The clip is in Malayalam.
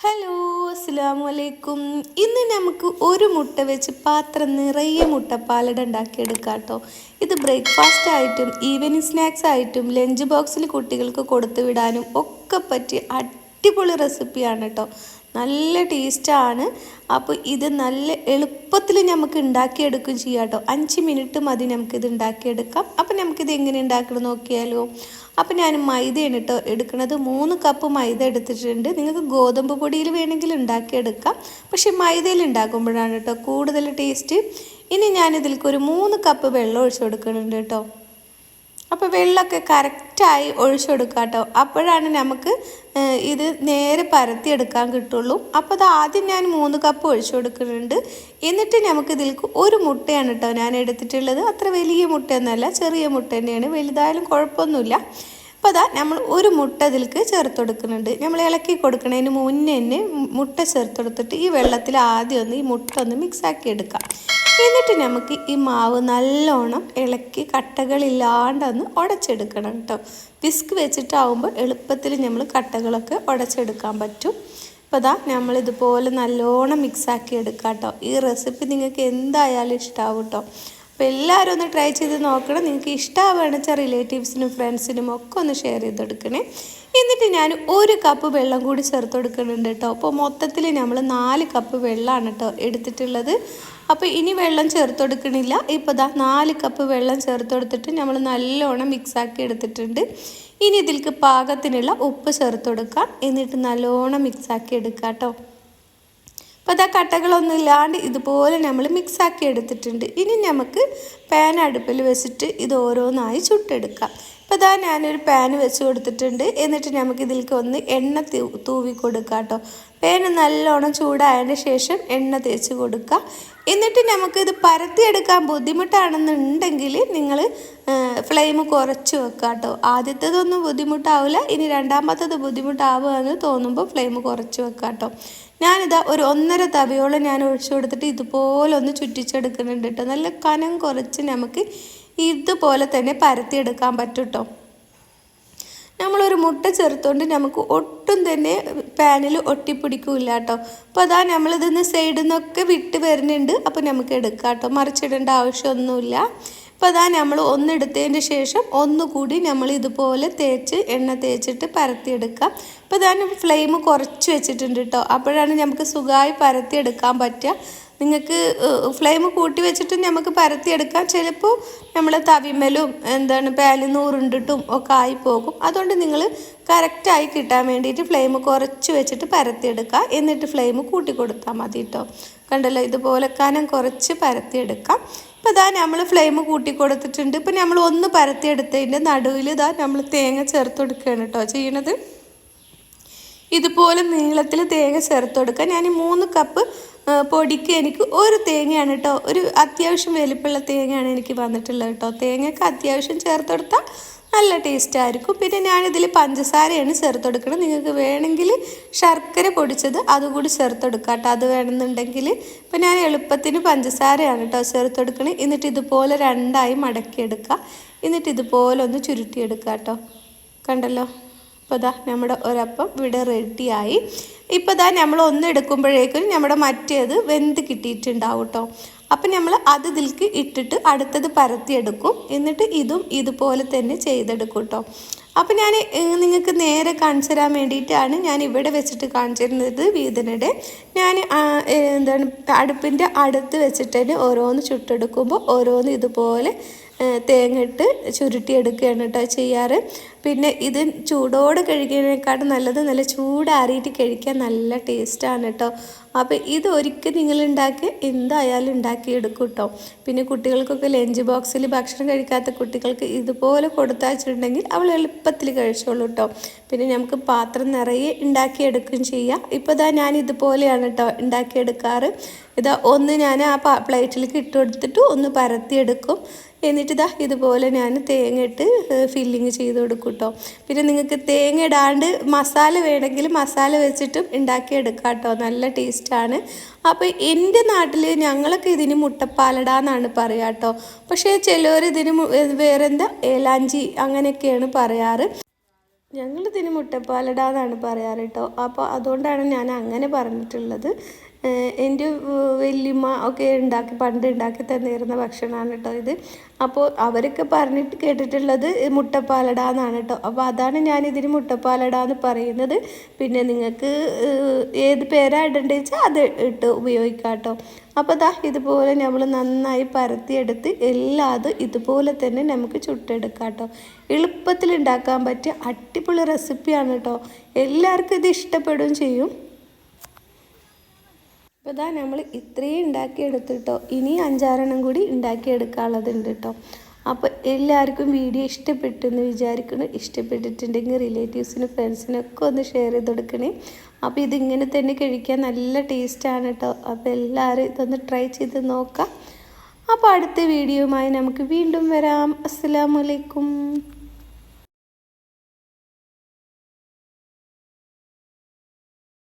ഹലോ അസ്സാം വലൈക്കും ഇന്ന് നമുക്ക് ഒരു മുട്ട വെച്ച് പാത്രം നിറയെ മുട്ടപ്പാലട ഉണ്ടാക്കിയെടുക്കാം കേട്ടോ ഇത് ബ്രേക്ക്ഫാസ്റ്റ് ആയിട്ടും ഈവനിങ് സ്നാക്സ് ആയിട്ടും ലഞ്ച് ബോക്സിൽ കുട്ടികൾക്ക് കൊടുത്തു വിടാനും ഒക്കെ പറ്റിയ അടിപൊളി റെസിപ്പിയാണ് കേട്ടോ നല്ല ടേസ്റ്റാണ്. അപ്പോൾ ഇത് നല്ല എളുപ്പത്തിൽ നമുക്ക് ഉണ്ടാക്കിയെടുക്കും ചെയ്യാം കേട്ടോ അഞ്ച് മിനിറ്റ് മതി നമുക്കിത് ഉണ്ടാക്കിയെടുക്കാം അപ്പോൾ നമുക്കിത് എങ്ങനെ ഉണ്ടാക്കണം നോക്കിയാലോ. അപ്പോൾ ഞാൻ മൈദയാണ് കേട്ടോ എടുക്കുന്നത് മൂന്ന് കപ്പ് മൈദ എടുത്തിട്ടുണ്ട്. നിങ്ങൾക്ക് ഗോതമ്പ് പൊടിയിൽ വേണമെങ്കിൽ ഉണ്ടാക്കിയെടുക്കാം പക്ഷേ മൈദയിൽ ഉണ്ടാക്കുമ്പോഴാണ് കേട്ടോ കൂടുതൽ ടേസ്റ്റ്. ഇനി ഞാനിതിൽക്കൊരു മൂന്ന് കപ്പ് വെള്ളം ഒഴിച്ചു കൊടുക്കുന്നുണ്ട് കേട്ടോ അപ്പോൾ വെള്ളമൊക്കെ കറക്റ്റായി ഒഴിച്ചു കൊടുക്കുക കേട്ടോ അപ്പോഴാണ് നമുക്ക് ഇത് നേരെ പരത്തിയെടുക്കാൻ കിട്ടുള്ളൂ. അപ്പോൾ അത് ആദ്യം ഞാൻ മൂന്ന് കപ്പ് ഒഴിച്ചു കൊടുക്കുന്നുണ്ട്. എന്നിട്ട് നമുക്ക് ഇതിലേക്ക് ഒരു മുട്ടയാണ് കേട്ടോ ഞാൻ എടുത്തിട്ടുള്ളത്. അത്ര വലിയ മുട്ടയൊന്നുമല്ല ചെറിയ മുട്ട തന്നെയാണ്. വലുതായാലും കുഴപ്പമൊന്നുമില്ല. അപ്പോൾ അതാ നമ്മൾ ഒരു മുട്ട ഇതിലേക്ക് ചേർത്ത് കൊടുക്കുന്നുണ്ട്. നമ്മൾ ഇളക്കി കൊടുക്കുന്നതിന് മുന്നേ തന്നെ മുട്ട ചേർത്ത് കൊടുത്തിട്ട് ഈ വെള്ളത്തിൽ ആദ്യം ഒന്ന് ഈ മുട്ട ഒന്ന് മിക്സാക്കി എടുക്കാം. എന്നിട്ട് നമുക്ക് ഈ മാവ് നല്ലോണം ഇളക്കി കട്ടകളില്ലാണ്ടൊന്ന് ഉടച്ചെടുക്കണം കേട്ടോ. വിസ്ക് വെച്ചിട്ടാവുമ്പോൾ എളുപ്പത്തിൽ നമ്മൾ കട്ടകളൊക്കെ ഉടച്ചെടുക്കാൻ പറ്റും. അപ്പോൾ അതാ നമ്മളിതുപോലെ നല്ലോണം മിക്സാക്കി എടുക്കാം കേട്ടോ. ഈ റെസിപ്പി നിങ്ങൾക്ക് എന്തായാലും ഇഷ്ടമാവും കേട്ടോ. അപ്പോൾ എല്ലാവരും ഒന്ന് ട്രൈ ചെയ്ത് നോക്കണം. നിങ്ങൾക്ക് ഇഷ്ടമാവുകയാണെന്ന് വെച്ചാൽ റിലേറ്റീവ്സിനും ഫ്രണ്ട്സിനും ഒക്കെ ഒന്ന് ഷെയർ ചെയ്ത് കൊടുക്കണേ. എന്നിട്ട് ഞാൻ ഒരു കപ്പ് വെള്ളം കൂടി ചേർത്ത് കൊടുക്കുന്നുണ്ട് കേട്ടോ അപ്പോൾ മൊത്തത്തിൽ നമ്മൾ നാല് കപ്പ് വെള്ളമാണ് കേട്ടോ എടുത്തിട്ടുള്ളത്. അപ്പോൾ ഇനി വെള്ളം ചേർത്ത് കൊടുക്കണില്ല. ഇപ്പോൾ ദാ നാല് കപ്പ് വെള്ളം ചേർത്ത് കൊടുത്തിട്ട് നമ്മൾ നല്ലോണം മിക്സാക്കി എടുത്തിട്ടുണ്ട്. ഇനി ഇതിൽക്ക് പാകത്തിനുള്ള ഉപ്പ് ചേർത്ത് കൊടുക്കാം. എന്നിട്ട് നല്ലോണം മിക്സാക്കി എടുക്കാം കേട്ടോ അപ്പോൾ അതാ കട്ടകളൊന്നും ഇല്ലാണ്ട് ഇതുപോലെ നമ്മൾ മിക്സാക്കി എടുത്തിട്ടുണ്ട്. ഇനി നമുക്ക് പാൻ അടുപ്പിൽ വെച്ചിട്ട് ഇത് ഓരോന്നായി ചുട്ടെടുക്കാം. അപ്പോൾ ഇതാ ഞാനൊരു പാൻ വെച്ച് കൊടുത്തിട്ടുണ്ട്. എന്നിട്ട് നമുക്ക് ഇതിലേക്ക് ഒന്ന് എണ്ണ തൂവി കൊടുക്കാം കേട്ടോ പാന് നല്ലോണം ചൂടായതിന് ശേഷം എണ്ണ തേച്ച് കൊടുക്കുക എന്നിട്ട് നമുക്കിത് പരത്തിയെടുക്കാൻ ബുദ്ധിമുട്ടാണെന്നുണ്ടെങ്കിൽ നിങ്ങൾ ഫ്ലെയിം കുറച്ച് വെക്കുക കേട്ടോ ആദ്യത്തേതൊന്നും ബുദ്ധിമുട്ടാവില്ല ഇനി രണ്ടാമത്തേത് ബുദ്ധിമുട്ടാവുക തോന്നുമ്പോൾ ഫ്ലെയിം കുറച്ച് വെക്കുക കേട്ടോ ഞാനിതാ ഒരു ഒന്നര തവിയോളം ഞാൻ ഒഴിച്ചു കൊടുത്തിട്ട് ഇതുപോലെ ഒന്ന് ചുറ്റിച്ചെടുക്കുന്നുണ്ട് കേട്ടോ നല്ല കനം കുറച്ച് നമുക്ക് ഇതുപോലെ തന്നെ പരത്തിയെടുക്കാൻ പറ്റും കേട്ടോ നമ്മളൊരു മുട്ട ചേർത്തുകൊണ്ട് നമുക്ക് ഒട്ടും തന്നെ പാനിൽ ഒട്ടിപ്പിടിക്കില്ല കേട്ടോ അപ്പോൾ അതാ നമ്മളിതിന്ന് സൈഡിൽ നിന്നൊക്കെ വിട്ട് വരുന്നുണ്ട്. അപ്പോൾ നമുക്ക് എടുക്കാം കേട്ടോ മറിച്ചിടേണ്ട ആവശ്യമൊന്നുമില്ല. അപ്പോൾ അതാ നമ്മൾ ഒന്നെടുത്തതിന് ശേഷം ഒന്നുകൂടി നമ്മൾ ഇതുപോലെ തേച്ച് എണ്ണ തേച്ചിട്ട് പരത്തിയെടുക്കാം. അപ്പോൾ അതാണ് ഫ്ലെയിം കുറച്ച് വെച്ചിട്ടുണ്ട് കേട്ടോ അപ്പോഴാണ് നമുക്ക് സുഖമായി പരത്തിയെടുക്കാൻ പറ്റുക. നിങ്ങൾക്ക് ഫ്ലെയിം കൂട്ടി വെച്ചിട്ട് നമുക്ക് പരത്തിയെടുക്കാം. ചിലപ്പോൾ നമ്മൾ തവിമലും എന്താണ് പാലിൽ ഉരുണ്ടിട്ടും ഒക്കെ ആയി പോകും. അതുകൊണ്ട് നിങ്ങൾ കറക്റ്റായി കിട്ടാൻ വേണ്ടിയിട്ട് ഫ്ലെയിം കുറച്ച് വെച്ചിട്ട് പരത്തിയെടുക്കുക എന്നിട്ട് ഫ്ലെയിം കൂട്ടി കൊടുത്താൽ മതി കേട്ടോ കണ്ടല്ലോ ഇതുപോലെ കനം കുറച്ച് പരത്തിയെടുക്കാം. ഇപ്പോൾ ഇതാ നമ്മൾ ഫ്ലെയിം കൂട്ടി കൊടുത്തിട്ടുണ്ട്. ഇപ്പം നമ്മൾ ഒന്ന് പരത്തിയെടുത്തതിന്റെ നടുവിൽ ഇതാ നമ്മൾ തേങ്ങ ചേർത്ത് കൊടുക്കുകയാണ് കേട്ടോ ചെയ്യണത്. ഇതുപോലെ നീളത്തിൽ തേങ്ങ ചേർത്ത് കൊടുക്കുക. ഞാൻ ഈ മൂന്ന് കപ്പ് പൊടിക്ക് എനിക്ക് ഒരു തേങ്ങയാണ് കേട്ടോ ഒരു അത്യാവശ്യം വലിപ്പമുള്ള തേങ്ങയാണ് എനിക്ക് വന്നിട്ടുള്ളത് കേട്ടോ തേങ്ങയൊക്കെ അത്യാവശ്യം ചേർത്ത് കൊടുത്താൽ നല്ല ടേസ്റ്റ് ആയിരിക്കും. പിന്നെ ഞാനിതിൽ പഞ്ചസാരയാണ് ചേർത്ത് കൊടുക്കുന്നത് നിങ്ങൾക്ക് വേണമെങ്കിൽ ശർക്കര പൊടിച്ചത് അതുകൂടി ചേർത്ത് കൊടുക്കുക കേട്ടോ അത് വേണമെന്നുണ്ടെങ്കിൽ ഇപ്പം ഞാൻ എളുപ്പത്തിന് പഞ്ചസാരയാണ് കേട്ടോ ചേർത്ത് കൊടുക്കണത്. എന്നിട്ട് ഇതുപോലെ രണ്ടായി മടക്കിയെടുക്കുക എന്നിട്ട് ഇതുപോലെ ഒന്ന് ചുരുട്ടിയെടുക്കുക കേട്ടോ കണ്ടല്ലോ? ഇപ്പോൾ ഇതാ നമ്മുടെ ഒരപ്പം ഇവിടെ റെഡിയായി ഇപ്പോൾ ഇതാ നമ്മൾ ഒന്ന് എടുക്കുമ്പോഴേക്കും നമ്മുടെ മറ്റേത് വെന്ത് കിട്ടിയിട്ടുണ്ടാവും കേട്ടോ അപ്പം നമ്മൾ അത് ഇതിൽക്ക് ഇട്ടിട്ട് അടുത്തത് പരത്തിയെടുക്കും. എന്നിട്ട് ഇതും ഇതുപോലെ തന്നെ ചെയ്തെടുക്കും കേട്ടോ അപ്പം ഞാൻ നിങ്ങൾക്ക് നേരെ കാണിച്ചു തരാൻ വേണ്ടിയിട്ടാണ് ഞാൻ ഇവിടെ വെച്ചിട്ട് കാണിച്ചു തരുന്നത് വീതനയുടെ. ഞാൻ എന്താണ് അടുപ്പിന്റെ അടുത്ത് വെച്ചിട്ട് തന്നെ ഓരോന്ന് ചുട്ടെടുക്കുമ്പോൾ ഓരോന്ന് ഇതുപോലെ തേങ്ങ ഇട്ട് ചുരുട്ടിയെടുക്കുകയാണ് കേട്ടോ ചെയ്യാറ്. പിന്നെ ഇത് ചൂടോടെ കഴിക്കുന്നതിനേക്കാട്ടും നല്ലത് നല്ല ചൂടാറിയിട്ട് കഴിക്കാൻ നല്ല ടേസ്റ്റാണ് കേട്ടോ. അപ്പോൾ ഇത് ഒരിക്കൽ നിങ്ങൾ ഉണ്ടാക്കി എന്തായാലും ഉണ്ടാക്കിയെടുക്കും കേട്ടോ. പിന്നെ കുട്ടികൾക്കൊക്കെ ലഞ്ച് ബോക്സിൽ ഭക്ഷണം കഴിക്കാത്ത കുട്ടികൾക്ക് ഇതുപോലെ കൊടുത്തയച്ചിട്ടുണ്ടെങ്കിൽ അവൾ എളുപ്പത്തിൽ കഴിച്ചോളൂ കേട്ടോ. പിന്നെ നമുക്ക് പാത്രം നിറയെ ഉണ്ടാക്കിയെടുക്കുകയും ചെയ്യാം. ഇപ്പോൾ ഇതാ ഞാൻ ഇതുപോലെയാണ് കേട്ടോ ഉണ്ടാക്കിയെടുക്കാറ്. ഇതാ ഒന്ന് ഞാൻ ആ പ്ലേറ്റിലേക്ക് ഇട്ട് കൊടുത്തിട്ട് ഒന്ന് പരത്തിയെടുക്കും. എന്നിട്ട് ഇതാ ഇതുപോലെ ഞാൻ തേങ്ങ ഇട്ട് ഫില്ലിങ് ചെയ്ത് കൊടുക്കും കേട്ടോ പിന്നെ നിങ്ങൾക്ക് തേങ്ങ ഇടാണ്ട് മസാല വേണമെങ്കിൽ മസാല വെച്ചിട്ടും ഉണ്ടാക്കിയെടുക്കാം കേട്ടോ നല്ല ടേസ്റ്റാണ് അപ്പോൾ എന്റെ നാട്ടിൽ ഞങ്ങളൊക്കെ ഇതിന് മുട്ടപ്പാലട എന്നാണ് പറയുക കേട്ടോ പക്ഷേ ചിലവർ ഇതിന് വേറെന്താ? ഏലാഞ്ചി അങ്ങനെയൊക്കെയാണ് പറയാറ്. ഞങ്ങളിതിന് മുട്ടപ്പാലട എന്നാണ് പറയാറ് കേട്ടോ. അപ്പോൾ അതുകൊണ്ടാണ് ഞാൻ അങ്ങനെ പറഞ്ഞിട്ടുള്ളത്. എന്റെ വല്യമ്മ ഒക്കെ ഉണ്ടാക്കി പണ്ട് ഉണ്ടാക്കി തന്നിരുന്ന ഭക്ഷണമാണ് കേട്ടോ ഇത്. അപ്പോൾ അവരൊക്കെ പറഞ്ഞിട്ട് കേട്ടിട്ടുള്ളത് മുട്ടപ്പാലട എന്നാണ് കേട്ടോ അപ്പോൾ അതാണ് ഞാൻ ഇതിന് മുട്ടപ്പാലട എന്ന് പറയുന്നത്. പിന്നെ നിങ്ങൾക്ക് ഏത് പേരാ ഇടേണ്ടത് വെച്ചാൽ അത് ഇട്ട് ഉപയോഗിക്കാം കേട്ടോ അപ്പോൾ ദാ ഇതുപോലെ നമ്മൾ നന്നായി പരത്തിയെടുത്ത് എല്ലാതും ഇതുപോലെ തന്നെ നമുക്ക് ചുട്ടെടുക്കാം കേട്ടോ എളുപ്പത്തിൽ ഉണ്ടാക്കാൻ പറ്റിയ അടിപൊളി റെസിപ്പിയാണ് കേട്ടോ എല്ലാവർക്കും ഇത് ഇഷ്ടപ്പെടുകയും ചെയ്യും. അപ്പോൾ ഇതാ നമ്മൾ ഇത്രയും ഉണ്ടാക്കിയെടുത്തിട്ടോ. ഇനി അഞ്ചാറെണ്ണം കൂടി ഉണ്ടാക്കിയെടുക്കാനുള്ളതുണ്ട് കേട്ടോ അപ്പോൾ എല്ലാവർക്കും വീഡിയോ ഇഷ്ടപ്പെട്ടെന്ന് വിചാരിക്കുന്നു. ഇഷ്ടപ്പെട്ടിട്ടുണ്ടെങ്കിൽ റിലേറ്റീവ്സിനും ഫ്രണ്ട്സിനൊക്കെ ഒന്ന് ഷെയർ ചെയ്ത് കൊടുക്കണേ. അപ്പോൾ ഇതിങ്ങനെ തന്നെ കഴിക്കാൻ നല്ല ടേസ്റ്റാണ് കേട്ടോ അപ്പോൾ എല്ലാവരും ഇതൊന്ന് ട്രൈ ചെയ്ത് നോക്കാം. അപ്പോൾ അടുത്ത വീഡിയോയുമായി നമുക്ക് വീണ്ടും വരാം. അസ്സലാമലൈക്കും